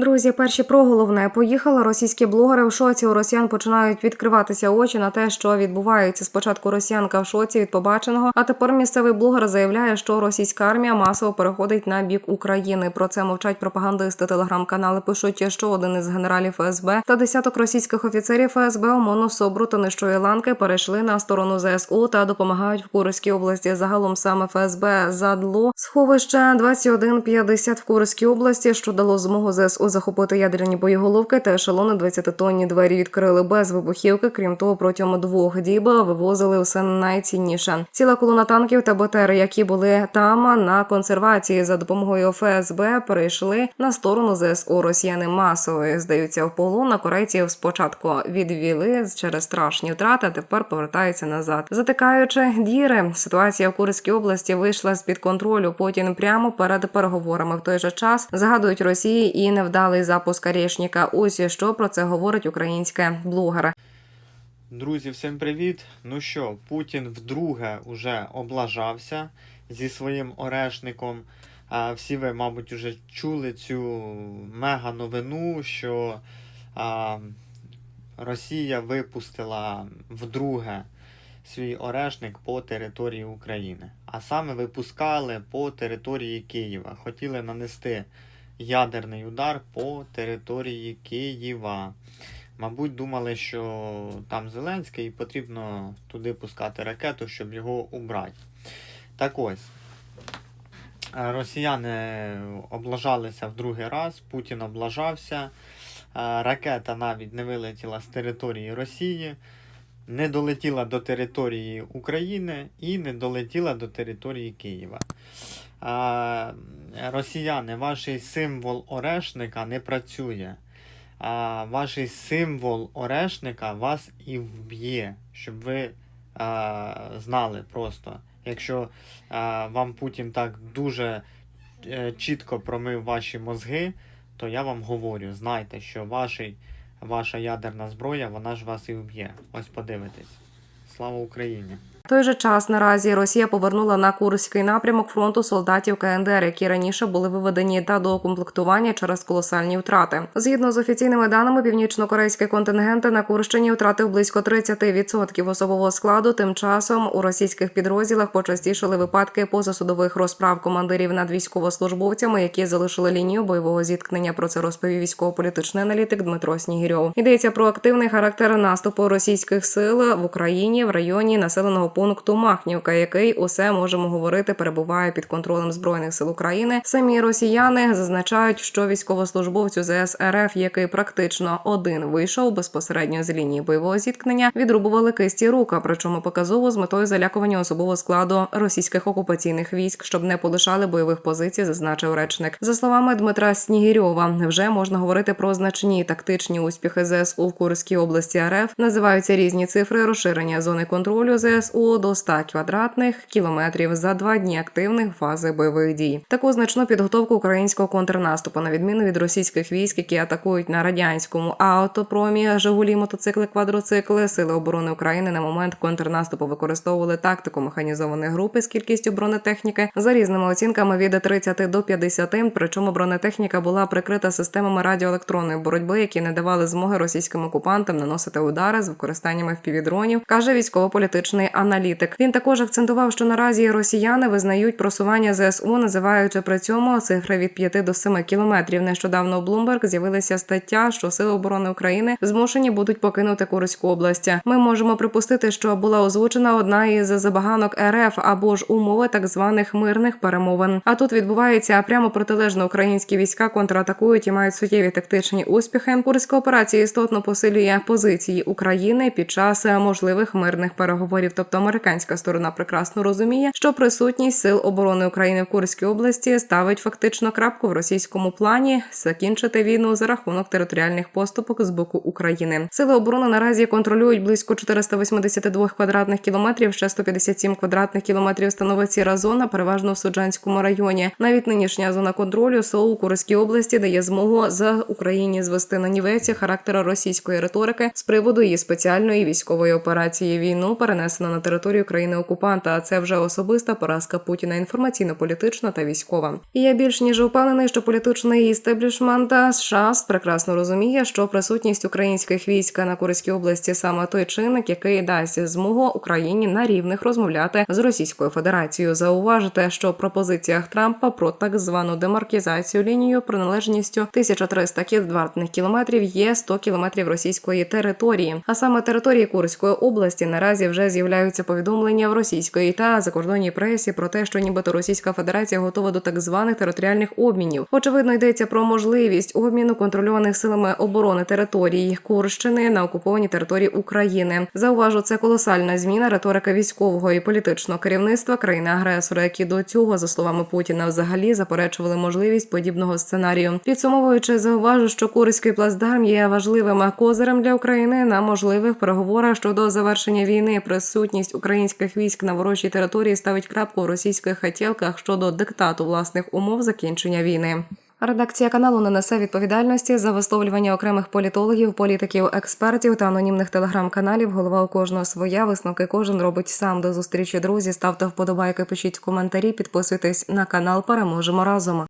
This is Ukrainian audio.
Друзі, перші про головне поїхали. Російські блогери в шоці. У росіян починають відкриватися очі на те, що відбувається. Спочатку росіянка в шоці від побаченого, а тепер місцевий блогер заявляє, що російська армія масово переходить на бік України. Про це мовчать пропагандисти. Телеграм-канали пишуть, що один із генералів ФСБ та десяток російських офіцерів ФСБ ОМОНу СОБРу та нижчої ланки перейшли на сторону ЗСУ та допомагають в Курській області. Загалом саме ФСБ задло сховище 2150 в Курській області, що дало змогу ЗСУ захопити ядерні боєголовки та ешелони 20-тонні двері відкрили без вибухівки. Крім того, протягом двох діб вивозили все найцінніше. Ціла колона танків та БТР, які були там на консервації за допомогою ФСБ, перейшли на сторону ЗСУ. Росіяни масово здаються в полон. На корейців спочатку відвіли через страшні втрати, а тепер повертаються назад. Затикаючи діри, ситуація в Курській області вийшла з під контролю. Путін прямо перед переговорами в той же час згадують Росії і невдалий запуск Арєшніка. Ось що про це говорить українське блогер. Друзі, всім привіт! Ну що, Путін вдруге уже облажався зі своїм орешником. Всі ви, мабуть, вже чули цю мега новину, що а, Росія випустила вдруге свій орешник по території України. А саме випускали по території Києва. Хотіли нанести ядерний удар по території Києва. Мабуть, думали, що там Зеленський і потрібно туди пускати ракету, щоб його убрати. Так ось. Росіяни облажалися в другий раз, Путін облажався. е, Ракета навіть не вилетіла з території Росії, не долетіла до території України і не долетіла до території Києва. Росіяни, ваш символ орешника не працює а, ваш символ орешника вас і вб'є, щоб ви а, знали просто. Якщо а, вам Путін так дуже е, чітко промив ваші мозги, то я вам говорю, знайте, що вашій, ваша ядерна зброя, вона ж вас і вб'є. Ось подивитесь. Слава Україні! Той же час наразі Росія повернула на Курський напрямок фронту солдатів КНДР, які раніше були виведені та до укомплектування через колосальні втрати. Згідно з офіційними даними, північно-корейський контингент на Курщині втратив близько 30% особового складу. Тим часом у російських підрозділах почастішали випадки позасудових розправ командирів над військовослужбовцями, які залишили лінію бойового зіткнення. Про це розповів військово-політичний аналітик Дмитро Снігірьов. Йдеться про активний характер наступу російських сил в Україні в районі населеного пункту Махнівка, який усе можемо говорити, перебуває під контролем збройних сил України. Самі росіяни зазначають, що військовослужбовцю ЗС РФ, який практично один вийшов безпосередньо з лінії бойового зіткнення, відрубували кисті рука, причому показово з метою залякування особового складу російських окупаційних військ, щоб не полишали бойових позицій, зазначив речник. За словами Дмитра Снігірьова, вже можна говорити про значні тактичні успіхи ЗСУ в Курській області РФ. Називаються різні цифри розширення зони контролю ЗСУ до 100 квадратних кілометрів за два дні активних фази бойових дій. Таку значну підготовку українського контрнаступу, на відміну від російських військ, які атакують на радянському автопромі, Жигулі, мотоцикли, квадроцикли, сили оборони України на момент контрнаступу використовували тактику механізованої групи з кількістю бронетехніки за різними оцінками від 30 до 50, Причому бронетехніка була прикрита системами радіоелектронної боротьби, які не давали змоги російським окупантам наносити удари з використанням FPV-дронів, каже військово-політичний аналітик. Він також акцентував, що наразі росіяни визнають просування ЗСУ, називаючи при цьому цифри від 5 до 7 кілометрів. Нещодавно у Bloomberg з'явилася стаття, що сили оборони України змушені будуть покинути Курську область. Ми можемо припустити, що була озвучена одна із забаганок РФ або ж умови так званих мирних перемовин. А тут відбувається прямо протилежно українські війська контратакують і мають суттєві тактичні успіхи. Курська операція істотно посилює позиції України під час можливих мирних переговорів. Тобто американська сторона прекрасно розуміє, що присутність сил оборони України в Курській області ставить фактично крапку в російському плані закінчити війну за рахунок територіальних поступок з боку України. Сили оборони наразі контролюють близько 482 квадратних кілометрів, ще 157 квадратних кілометрів становить сіра зона, переважно в Суджанському районі. Навіть нинішня зона контролю СОУ Курській області дає змогу з Україні звести на нівеці характера російської риторики з приводу її спеціальної військової операції. Війну перенесено на територію територію країни окупанта. А це вже особиста поразка Путіна інформаційно-політична та військова. І я більш ніж упевнений, що політичний істеблішмент США прекрасно розуміє, що присутність українських військ на Курській області саме той чинник, який дасть змогу Україні на рівних розмовляти з Російською Федерацією. Зауважити, що в пропозиціях Трампа про так звану демаркізацію лінію приналежністю 1300 квадратних кілометрів є 100 кілометрів російської території. А саме території Курської області наразі вже з'являються повідомлення в російської та закордонній пресі про те, що нібито Російська Федерація готова до так званих територіальних обмінів. Очевидно, йдеться про можливість обміну контрольованих силами оборони території Курщини на окупованій території України. Зауважу, це колосальна зміна риторики військового і політичного керівництва країни-агресора, які до цього, за словами Путіна, взагалі заперечували можливість подібного сценарію. Підсумовуючи, зауважу, що Курський плацдарм є важливим козирем для України на можливих переговорах щодо завершення війни. Присутність українських військ на ворожій території ставить крапку в російських хотілках щодо диктату власних умов закінчення війни. Редакція каналу не несе відповідальності за висловлювання окремих політологів, політиків, експертів та анонімних телеграм-каналів. Голова у кожного своя висновки кожен робить сам. До зустрічі друзі. Ставте вподобайки, пишіть коментарі, підписуйтесь на канал. Переможемо разом.